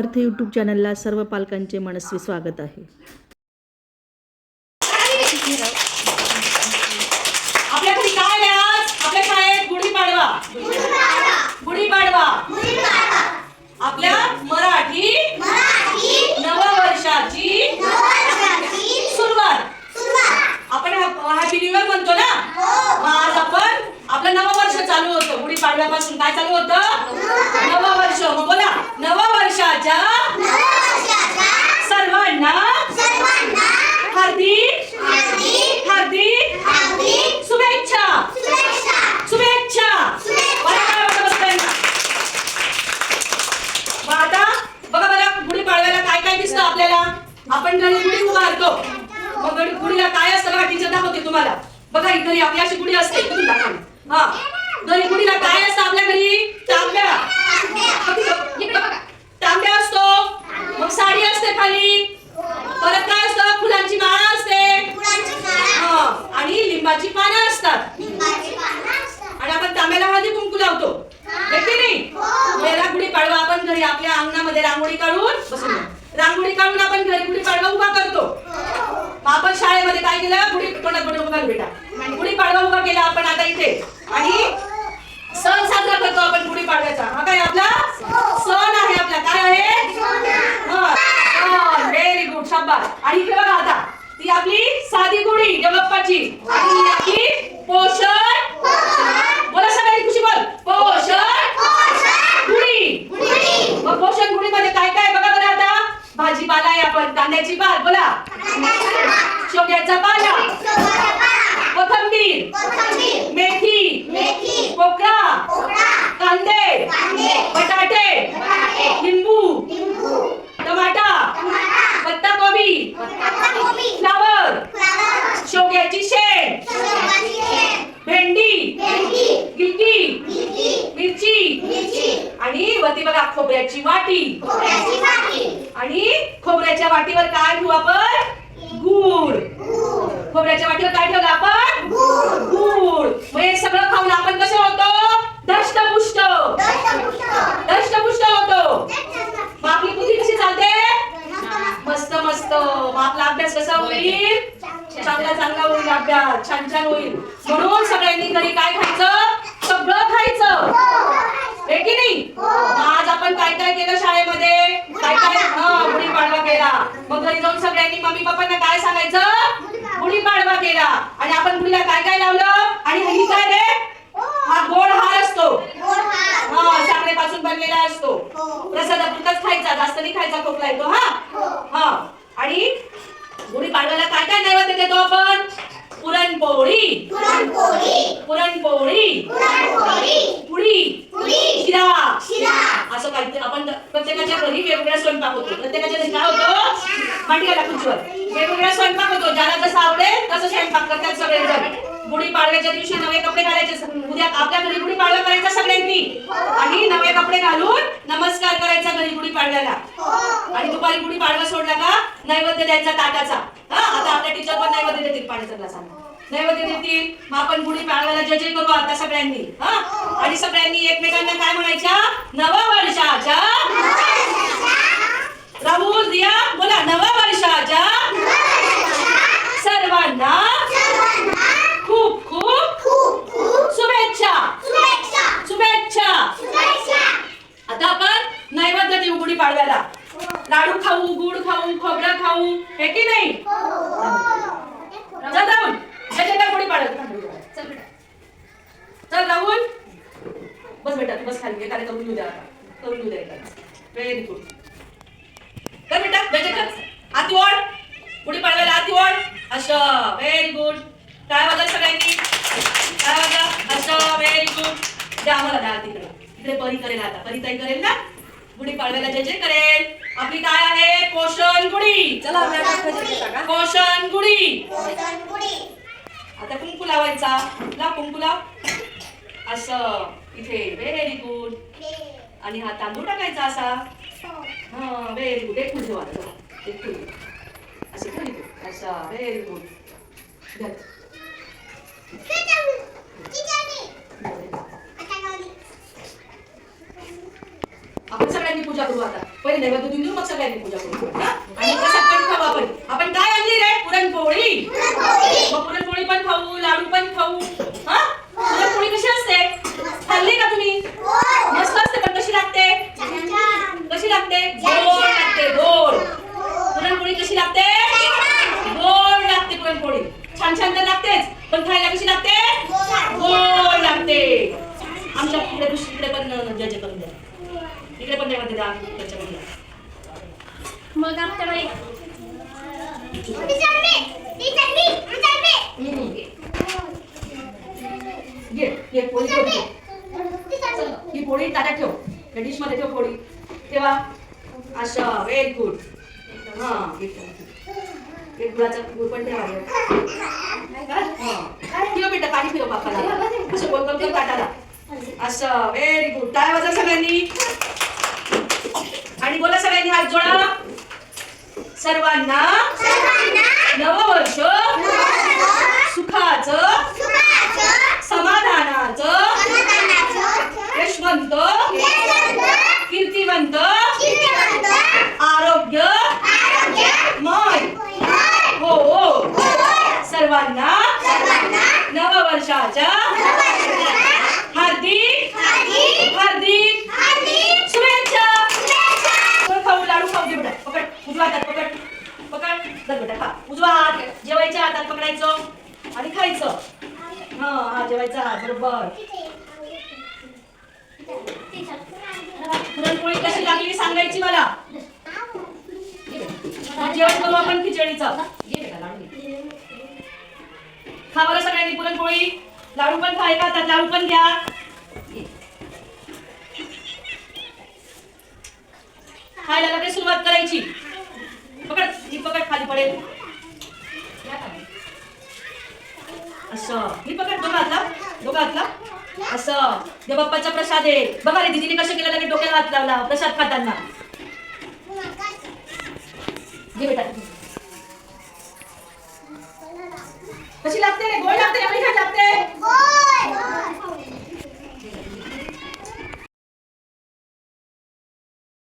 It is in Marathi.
अर्थ यूट्यूब चॅनलला सर्व पालकांचे मनस्वी स्वागत आहे. आपल्या काय आहे आपल्या मराठी नववर्षाची सुरुवात. आपण हॅपी न्यू इयर म्हणतो ना? आज आपण आपलं नववर्ष चालू होतं. गुढीपाडव्यापासून काय चालू होतं नववर्ष मग बोला नववर्षाच्या सर्वांना हार्दिक हार्दिक शुभेच्छा शुभेच्छा बरं काय वाटतं बसताना? मग आता बघा बरं गुढी पाडव्याला काय काय दिसतं आपल्याला आपण मी उभारतो मग गडी- गुढीला काय असतं बघा टीचर दाखवते तुम्हाला. बघा घरी आपली अशी गुढी असते. तुम्ही दाखवा. हा. घरी गुढीला काय असतं आपल्या घरी? तांब्या. तांब्या असतो. मग साडी असते खाली. परत काय असतं? फुलांची माळा असते. आणि लिंबाची पानं असतात. आणि आपण तांब्याला हळदी कुंकू लावतो. नाही? गुढी पाडवा. आपण घरी आपल्या अंगणामध्ये रांगोळी काढून बसून रांगोळी काढून आपण घरी गुढी पाडवा उभा करतो. मग आपण शाळेमध्ये काय केलं? गुढी तोंडात उभा बेटा गुढी पाडवा उभा केला आपण आता इथे आणि सण साजरा करतो आपण गुढी पाडव्याचा हा काय आपला सण आहे आपला काय आहे व्हेरी गुड शाबास आणि इकडे बघा आता ती आपली साधी गुढी देवप्पाची आणि ही आपली पोषण बोला सगळ्यांनी खुशी बोल पोषण गुढी मग पोषण गुढी मध्ये काय काय बघा बरं आता भाजीपाला आहे आपण कांद्याची भात बोला शेवग्याचा पाला कोथिंबीर मेथी पोकळा कांदे बटाटे लिंबू टमाटा पत्ताकोबी फ्लावर शेवग्याची शेंग भेंडी गिलकी मिरची आणि वरती बघा खोबऱ्याची वाटी. आणि खोबऱ्याच्या वाटीवर काय ठेवू आपण? गुळ. खोबऱ्याच्या वाटीवर काय ठेवलं आपण गुळ मग हे सगळं खाऊन आपण कसे होतो दष्टपुष्ट दष्टपुष्ट होतो मग आपली बुद्धी कशी चालते मस्त मस्त मग आपला अभ्यास कसा होईल? चांगला चांगला होईल अभ्यास. छान छान होईल. म्हणून सगळ्यांनी घरी काय खायचं? सगळं खायचं. हे की नाही? आज आपण काय काय केलं शाळेमध्ये? काय काय? हा गुढीपाडवा केला. मग घरी जाऊन सगळ्यांनी मम्मी पप्पांना काय सांगायचं? गुढीपाडवा केला. आणि आपण मुलीला काय काय लावलं? आणि ही काय रे? हा गोड हार असतो. हा साखरेपासून बनलेला असतो. प्रसादापुरताच खायचा. जास्त नाही खायचा खोकला येतो हा? हा. आणि गुढीपाडव्याला काय काय नैवेद्य देतो आपण पुरणपोळी. पुरणपोळी. पुडी शिरा. असं काहीतरी आपण प्रत्येकाच्या घरी वेगवेगळा स्वयंपाक होतो. प्रत्येकाच्या घरी काय होतो? मांडी घाला खुर्चीवर. वेगवेगळा स्वयंपाक होतो. ज्याला जसं आवडेल तसं स्वयंपाक करतात सगळे जण गुढी पाडव्याच्या दिवशी नवे कपडे घालायचे. उद्या आपल्या घरी गुढी पाडवा करायचा सगळ्यांनी. आणि नवे कपडे घालून नमस्कार करायचा घरी गुढी पाडव्याला. आणि दुपारी गुढी पाडवा सोडला का? नैवेद्य द्यायचा ताटाचा. हा आता आपल्या टीचर पण नैवेद्य देतील पाण्याचा ग्लासाने नैवेद्य देतील. मग आपण गुढी पाडव्याला जय जय करू आता सगळ्यांनी. हा? आणि सगळ्यांनी एकमेकांना काय म्हणायच्या नवा वर्षाच्या राहुल दिया बोला नवा वर्षाच्या सर्वांना खूप खूप शुभेच्छा. शुभेच्छा. आता आपण नैवेद्य देऊ गुढी पाडव्याला. लाडू खाऊ गुड खाऊ खोबरं खाऊ. हे की नाही? चल चल राहुल. बस बेटा तू बस खाली एखाद्या करून घेऊ द्या आता. करून घेऊ द्या एखादा व्हेरी गुड कर बेटा कर आती ओढ. गुढी पाडव्याला आती ओढ. असं व्हेरी गुड काय वाजलं सगळ्यांनी? काय वाजलं? असं व्हेरी गुड द्या आम्हाला द्या तिकडे. इकडे परी करेल आता. परी ताई करेल ना? गुढी पाडव्याला जय जय करेल. आपली काय आहे? पोषण गुढी. चला पोषण गुढी. आता कुंकू लावायचा. ला कुंकू लाव. असं इथे व्हेरी गुड आणि हा तांदूळ टाकायचा असा. हा व्हेरी गुड एक ठेवा. एक असे व्हेरी गुड धर. Teacher, आपण सगळ्यांनी पूजा करू आता. पहिले नैवेद्य देऊन देऊ मग सगळ्यांनी पूजा करू? आणि प्रसाद पण खाऊ आपण. आपण काय आणली रे? पुरणपोळी. मग पुरणपोळी पण खाऊ लाडू पण खाऊ हा पुरणपोळी कशी असते खाल्ली का तुम्ही मस्त असते पण कशी लागते कशी लागते गोड लागते गोड पुरणपोळी कशी लागते गोड लागते पुरणपोळी छान छान तर लागतेच पण खायला कशी लागते गोड लागते आमच्या इकडे ऋषी जज करून द्या. इकडे पण द्या त्याच्याकडून द्या मग आपल्याकडे हम्म. घे घे पोळी. ही पोळी ताटात ठेव. त्या डिशमध्ये ठेव पोळी. तेव्हा अच्छा व्हेरी गुड हा एक एक गुळाचा गुळ पण ठेवा हा. ठेव बेटा पाणी फिरव बापाला असं गोल गोल कर ताटाला असं गुड टाळ्या वाजा सगळ्यांनी. आणि बोला सगळ्यांनी हात जोडा. सर्वांना नववर्ष सुखाचं समाधानाचं यशवंत कीर्तिवंत आरोग्य मय हो हो. सर्वांना नववर्षाच्या हार्दिक शुभेच्छा पण खाऊ लाडू पकड उजवा हातात पकड. पकड धर बेटा खा उजवा हात जेवायच्या हातात पकडायचं आणि खायचं. हा हा जेवायचा हात बरोबर. पुरणपोळी कशी लागली सांगायची मला? मग जेवण करू आपण खिचडीचं. खा बरं सगळ्यांनी पुरणपोळी. लाडू पण खाय का लाडू पण घ्या. खायला लगेच सुरुवात करायची? पकड ही पकड खाली पडेल. असं. ही पकड दोघं हातला असं. देव बाप्पाचा प्रसाद आहे. बघा रे दिदीने कसं केलं लगेच डोक्याला हात लावला प्रसाद खाताना. घे बेटा. कशी लागते रे? गोड लागते एवढी लागते?